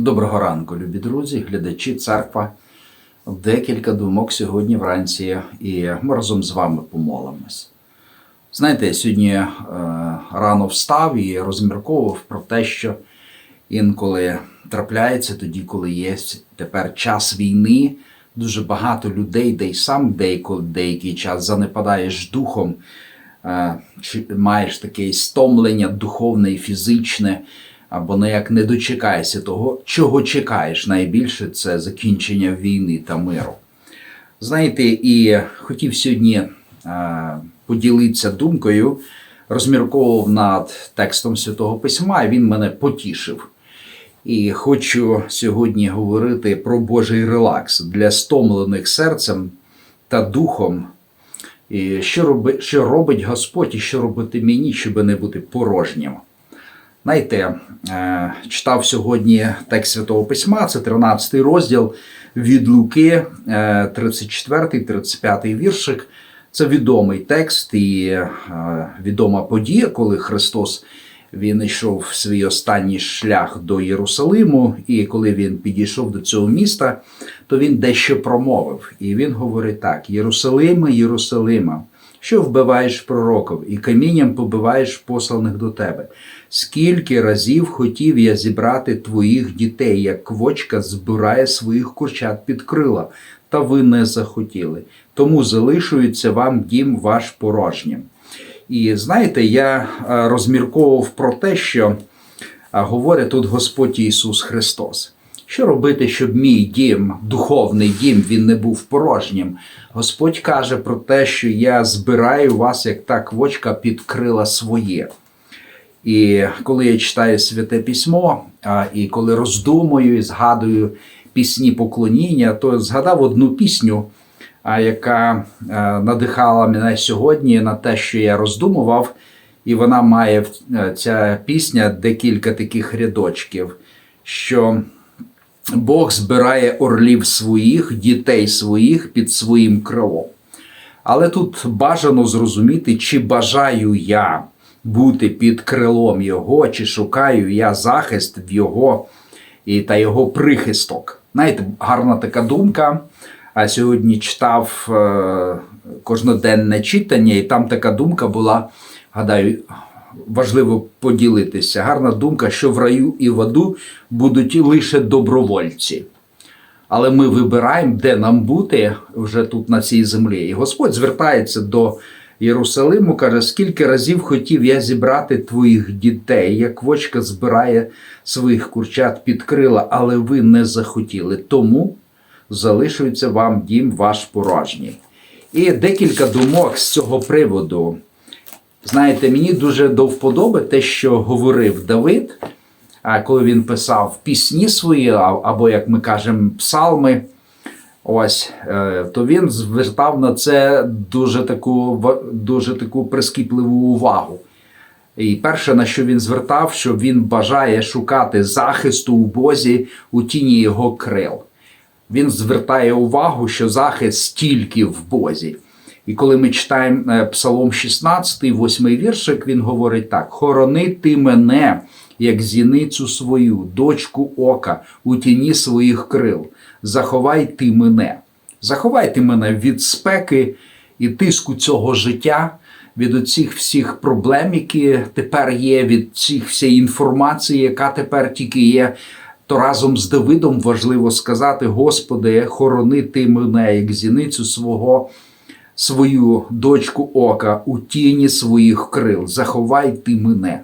Доброго ранку, любі друзі, глядачі, церква. Декілька думок сьогодні вранці, і ми разом з вами помолимось. Знаєте, я сьогодні е, рано встав і розмірковував про те, що інколи трапляється тоді, коли є тепер час війни, дуже багато людей, де й сам деяко, деякий час занепадаєш духом, е, чи маєш таке стомлення духовне і фізичне, або ніяк не дочекаєшся того, чого чекаєш найбільше це закінчення війни та миру. Знаєте, і хотів сьогодні е, поділитися думкою, розмірковував над текстом Святого Письма, і він мене потішив. І хочу сьогодні говорити про Божий релакс для стомлених серцем та духом. І що, роби, що робить Господь і що робити мені, щоб не бути порожнім. Знаєте, е, читав сьогодні текст Святого Письма, це 13 розділ від Луки, 34-35 віршик. Це відомий текст і е, відома подія, коли Христос він йшов в свій останній шлях до Єрусалиму, і коли він підійшов до цього міста, то він дещо промовив. І він говорить так: Єрусалиме, Єрусалима, що вбиваєш пророків, і камінням побиваєш посланих до тебе. Скільки разів хотів я зібрати твоїх дітей, як квочка збирає своїх курчат під крила, та ви не захотіли. Тому залишується вам дім ваш порожнім. І знаєте, я е, розмірковував про те, що е, говорить тут Господь Ісус Христос. Що робити, щоб мій дім, духовний дім, він не був порожнім? Господь каже про те, що я збираю вас, як та квочка під крила своє. І коли я читаю святе письмо, і коли роздумую і згадую пісні поклоніння, то згадав одну пісню, яка надихала мене сьогодні на те, що я роздумував, і вона має ця пісня декілька таких рядочків, що Бог збирає орлів своїх, дітей своїх під своїм крилом. Але тут бажано зрозуміти, чи бажаю я бути під крилом Його, чи шукаю я захист в Його і та Його прихисток. Знаєте, гарна така думка. А сьогодні читав е, кожноденне читання, і там така думка була, гадаю, важливо поділитися. Гарна думка, що в раю і в аду будуть лише добровольці. Але ми вибираємо, де нам бути вже тут на цій землі. І Господь звертається до Єрусалиму, каже: скільки разів хотів я зібрати твоїх дітей, як вочка збирає своїх курчат під крила, але ви не захотіли. Тому залишується вам дім ваш порожній. І декілька думок з цього приводу. Знаєте, мені дуже до вподоби те, що говорив Давид, коли він писав пісні свої, або, як ми кажемо, псалми. Ось, е, то він звертав на це дуже таку дуже таку прискіпливу увагу. І перше, на що він звертав, що він бажає шукати захисту у Бозі у тіні його крил. Він звертає увагу, що захист тільки в Бозі. І коли ми читаємо е, Псалом 16, 8 віршик, він говорить так: Хорони ти мене, як зіницю свою, дочку ока, у тіні своїх крил. Заховай ти мене. Заховай ти мене від спеки і тиску цього життя, від оцих всіх проблем, які тепер є, від цих всієї інформації, яка тепер тільки є. То разом з Давидом важливо сказати: Господи, хорони ти мене, як зіницю свого свою дочку ока у тіні своїх крил, заховай ти мене.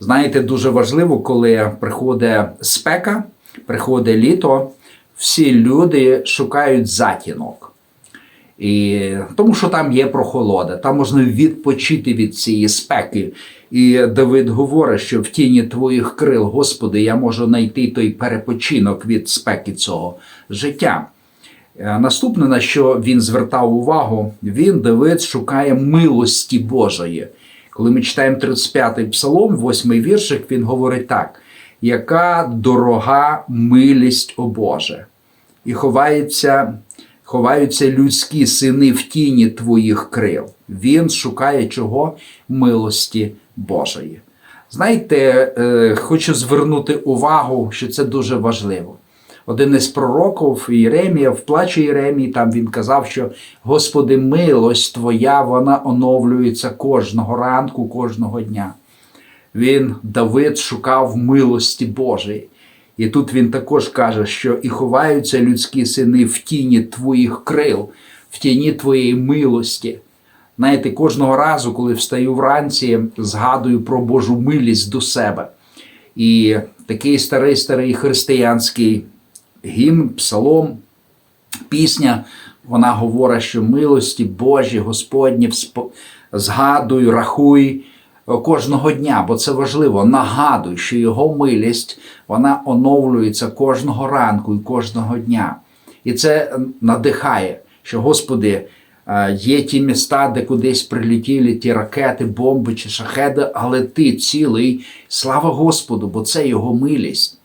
Знаєте, дуже важливо, коли приходить спека, приходить літо, всі люди шукають затінок. І, Тому що там є прохолода, там можна відпочити від цієї спеки. І Давид говорить, що в тіні твоїх крил, Господи, я можу знайти той перепочинок від спеки цього життя. Е, наступне, на що він звертав увагу, він Давид шукає милості Божої. Коли ми читаємо 35-й псалом, 8-й віршик, він говорить так: яка дорога милість о Боже, і ховається, ховаються людські сини в тіні твоїх крил. Він шукає чого? Милості Божої. Знаєте, е, хочу звернути увагу, що це дуже важливо. Один із пророків Єремія, в плачі Єремії, там він казав, що Господи, милость Твоя, вона оновлюється кожного ранку, кожного дня. Він, Давид, шукав милості Божої. І тут він також каже, що і ховаються людські сини в тіні твоїх крил, в тіні твоєї милості. Знаєте, кожного разу, коли встаю вранці, згадую про Божу милість до себе. І такий старий старий християнський гімн, псалом, пісня, вона говорить, що милості Божі, Господні, згадуй, рахуй кожного дня, бо це важливо. Нагадуй, що його милість вона оновлюється кожного ранку і кожного дня. І це надихає, що Господи. е, Є ті міста, де кудись прилетіли ті ракети, бомби чи шахеди, але ти цілий. Слава Господу, бо це його милість.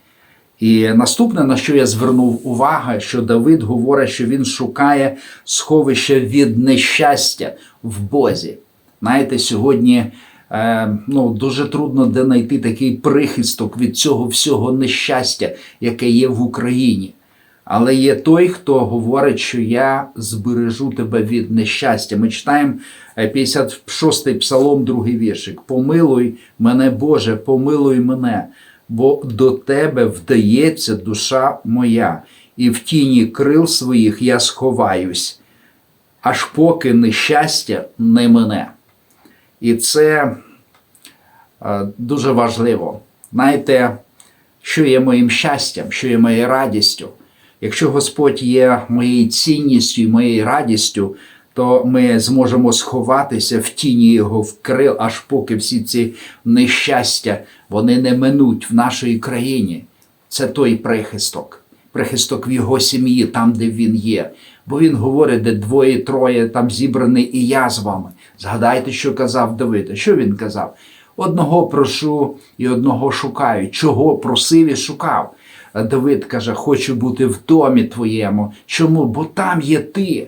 І наступне, на що я звернув увагу, що Давид говорить, що він шукає сховище від нещастя в Бозі. Знаєте, сьогодні е, ну, дуже трудно де знайти такий прихисток від цього всього нещастя, яке є в Україні. Але є той, хто говорить, що я збережу тебе від нещастя. Ми читаємо е, 56-й псалом, другий віршик. Помилуй мене, Боже, помилуй мене, бо до тебе вдається душа моя, і в тіні крил своїх я сховаюсь, аж поки нещастя не мене. І це е, дуже важливо. Знаєте, що є моїм щастям, що є моєю радістю. Якщо Господь є моєю цінністю і моєю радістю, то ми зможемо сховатися в тіні Його вкрил, аж поки всі ці нещастя вони не минуть в нашій країні. Це той прихисток, прихисток в його сім'ї, там, де він є. Бо він говорить, де двоє-троє там зібрані, і я з вами. Згадайте, що казав Давид. Що він казав? Одного прошу і одного шукаю. Чого просив і шукав? Давид каже: Хочу бути в домі твоєму. Чому? Бо там є ти.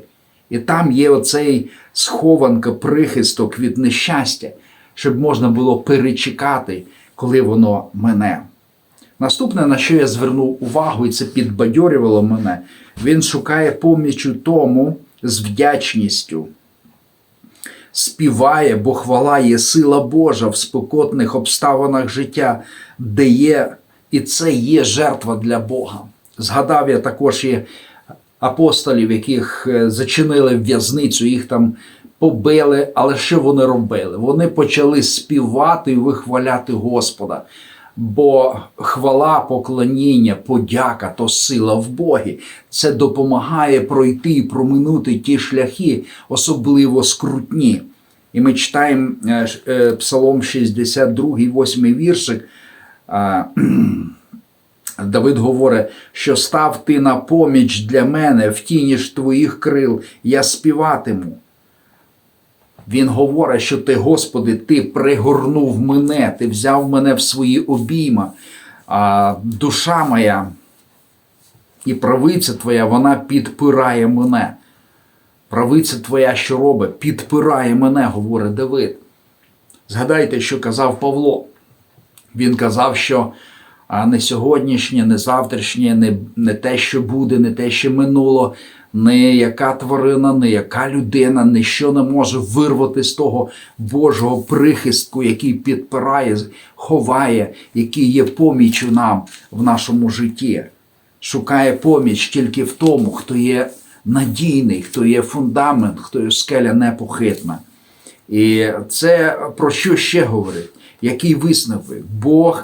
І там є оцей схованка, прихисток від нещастя, щоб можна було перечекати, коли воно мене. Наступне, на що я звернув увагу, і це підбадьорювало мене, він шукає поміч у тому з вдячністю. Співає, бо хвала є сила Божа в спокотних обставинах життя, де є, і це є жертва для Бога. Згадав я також і апостолів, яких е, зачинили в в'язницю, їх там побили. Але що вони робили? Вони почали співати і вихваляти Господа. Бо хвала, поклоніння, подяка то сила в Богі. Це допомагає пройти і проминути ті шляхи, особливо скрутні. І ми читаємо е, е, Псалом 62, 8 віршик. Давид говорить, що став ти на поміч для мене в тіні ж твоїх крил, я співатиму. Він говорить, що ти, Господи, ти пригорнув мене, ти взяв мене в свої обійма, а душа моя і правиця твоя, вона підпирає мене. Правиця твоя, що робить, підпирає мене, говорить Давид. Згадайте, що казав Павло. Він казав, що а не сьогоднішнє, не завтрашнє, не, не те, що буде, не те, що минуло, не яка тварина, не яка людина, ніщо не може вирвати з того Божого прихистку, який підпирає, ховає, який є помічю нам в нашому житті. Шукає поміч тільки в тому, хто є надійний, хто є фундамент, хто є скеля непохитна. І це про що ще говорить? Який висновок? Бог,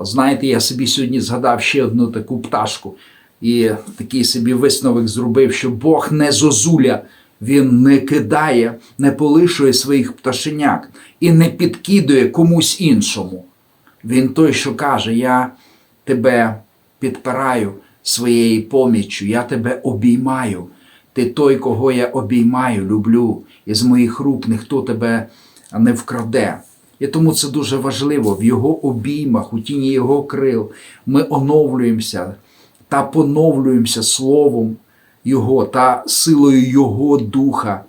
знаєте, я собі сьогодні згадав ще одну таку пташку, і такий собі висновок зробив, що Бог не зозуля, він не кидає, не полишує своїх пташеняк і не підкидує комусь іншому. Він той, що каже: Я тебе підпираю своєю поміччю, я тебе обіймаю. Ти той, кого я обіймаю, люблю, і з моїх рук ніхто тебе не вкраде. І тому це дуже важливо. В його обіймах, у тіні його крил, ми оновлюємося та поновлюємося словом Його та силою Його духа.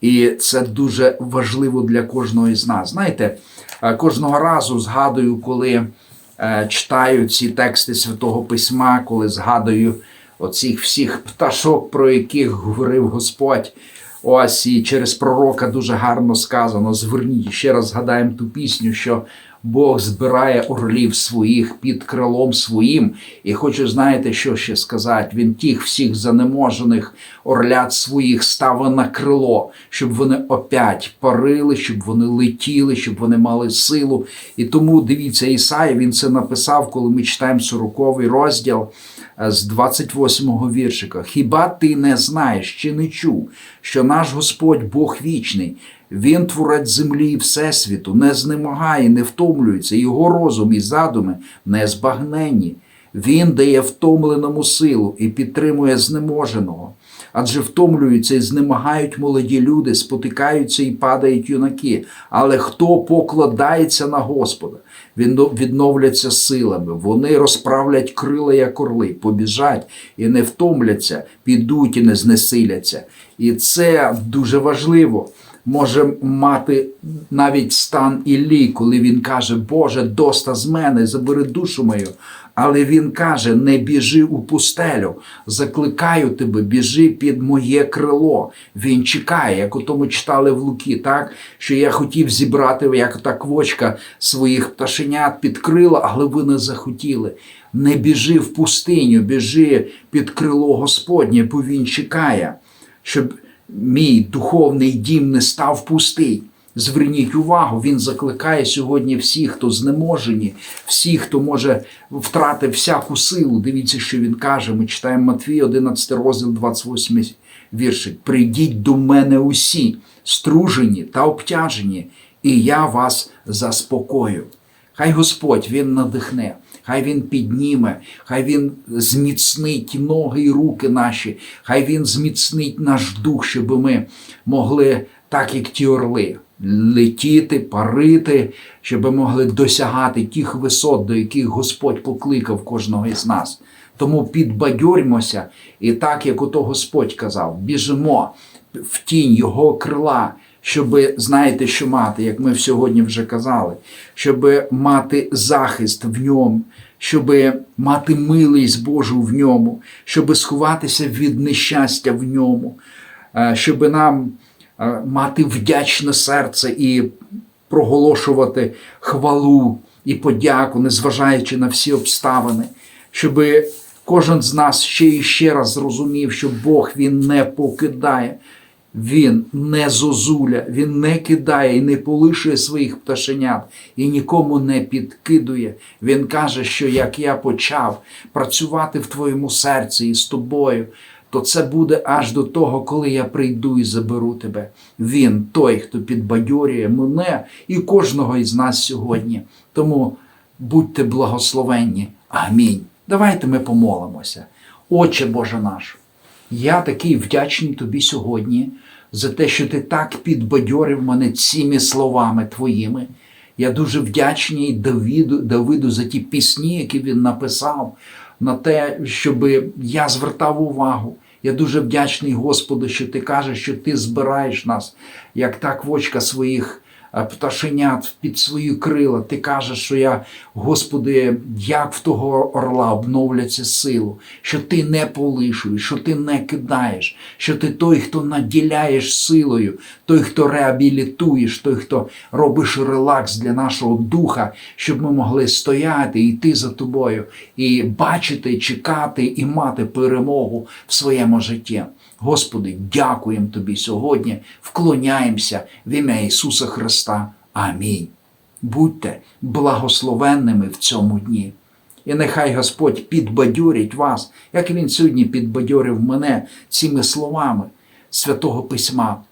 І це дуже важливо для кожного із нас. Знаєте, Е, Кожного разу згадую, коли е, читаю ці тексти Святого Письма, коли згадую оцих всіх пташок, про яких говорив Господь. Ось і через пророка дуже гарно сказано. Зверніть ще раз згадаємо ту пісню, що Бог збирає орлів своїх під крилом своїм. І хочу, знаєте, що ще сказати? Він тих всіх занеможених орлят своїх ставив на крило, щоб вони опять парили, щоб вони летіли, щоб вони мали силу. І тому дивіться, Ісая, він це написав, коли ми читаємо 40 розділ з 28-го віршика. Хіба ти не знаєш чи не чув, що наш Господь Бог вічний? Він творець землі і всесвіту, не знемагає, не втомлюється, його розум і задуми не збагненні. Він дає втомленому силу і підтримує знеможеного. Адже втомлюються і знемагають молоді люди, спотикаються і падають юнаки. Але хто покладається на Господа, він відновляться силами, вони розправлять крила, як орли, побіжать і не втомляться, підуть і не знесиляться. І це дуже важливо може мати навіть стан Іллі, коли він каже, Боже, доста з мене, забери душу мою. Але він каже: не біжи у пустелю, закликаю тебе, біжи під моє крило. Він чекає, як ото ми читали в Луки, так що я хотів зібрати, як та квочка своїх пташенят під крила, але ви не захотіли. Не біжи в пустиню, біжи під крило Господнє, бо він чекає, щоб мій духовний дім не став пустий. Зверніть увагу, він закликає сьогодні всіх, хто знеможені, всіх, хто може втратив всяку силу. Дивіться, що він каже. Ми читаємо Матвій, 11 розділ, 28 віршик. Прийдіть до мене усі, стружені та обтяжені, і я вас заспокою. Хай Господь Він надихне, хай Він підніме, хай Він зміцнить ноги і руки наші, хай Він зміцнить наш дух, щоб ми могли, так як ті орли, летіти, парити, щоб могли досягати тих висот, до яких Господь покликав кожного із нас. Тому підбадьорімося, і так як ото Господь казав, біжимо в тінь Його крила щоб знаєте, що мати, як ми сьогодні вже казали, щоб мати захист в ньому, щоб мати милість Божу в ньому, щоб сховатися від нещастя в ньому, е, щоб нам мати вдячне серце і проголошувати хвалу і подяку, незважаючи на всі обставини, щоб кожен з нас ще і ще раз зрозумів, що Бог Він не покидає. Він не зозуля, він не кидає і не полишує своїх пташенят і нікому не підкидує. Він каже, що як я почав працювати в твоєму серці і з тобою, то це буде аж до того, коли я прийду і заберу тебе. Він той, хто підбадьорює мене і кожного із нас сьогодні. Тому будьте благословенні. Амінь. Давайте ми помолимося. Отче Боже наш. Я такий вдячний тобі сьогодні за те, що ти так підбадьорив мене цими словами твоїми. Я дуже вдячний Давиду, Давиду за ті пісні, які він написав, на те, щоб я звертав увагу. Я дуже вдячний Господу, що ти кажеш, що ти збираєш нас, як та квочка своїх пташенят під свої крила. Ти кажеш, що я, Господи, як в того орла обновляться силу, що ти не полишуєш, що ти не кидаєш, що ти той, хто наділяєш силою, той, хто реабілітуєш, той, хто робиш релакс для нашого духа, щоб ми могли стояти, йти за тобою і бачити, чекати і мати перемогу в своєму житті. Господи, дякуємо Тобі сьогодні, вклоняємося в ім'я Ісуса Христа. Амінь. Будьте благословенними в цьому дні. І нехай Господь підбадьорить вас, як Він сьогодні підбадьорив мене цими словами Святого Письма.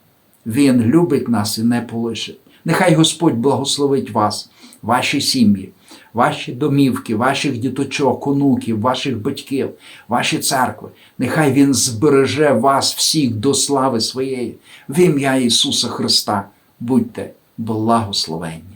Він любить нас і не полишить. Нехай Господь благословить вас, ваші сім'ї ваші домівки, ваших діточок, онуків, ваших батьків, ваші церкви. Нехай Він збереже вас всіх до слави своєї. В ім'я Ісуса Христа. Будьте благословенні.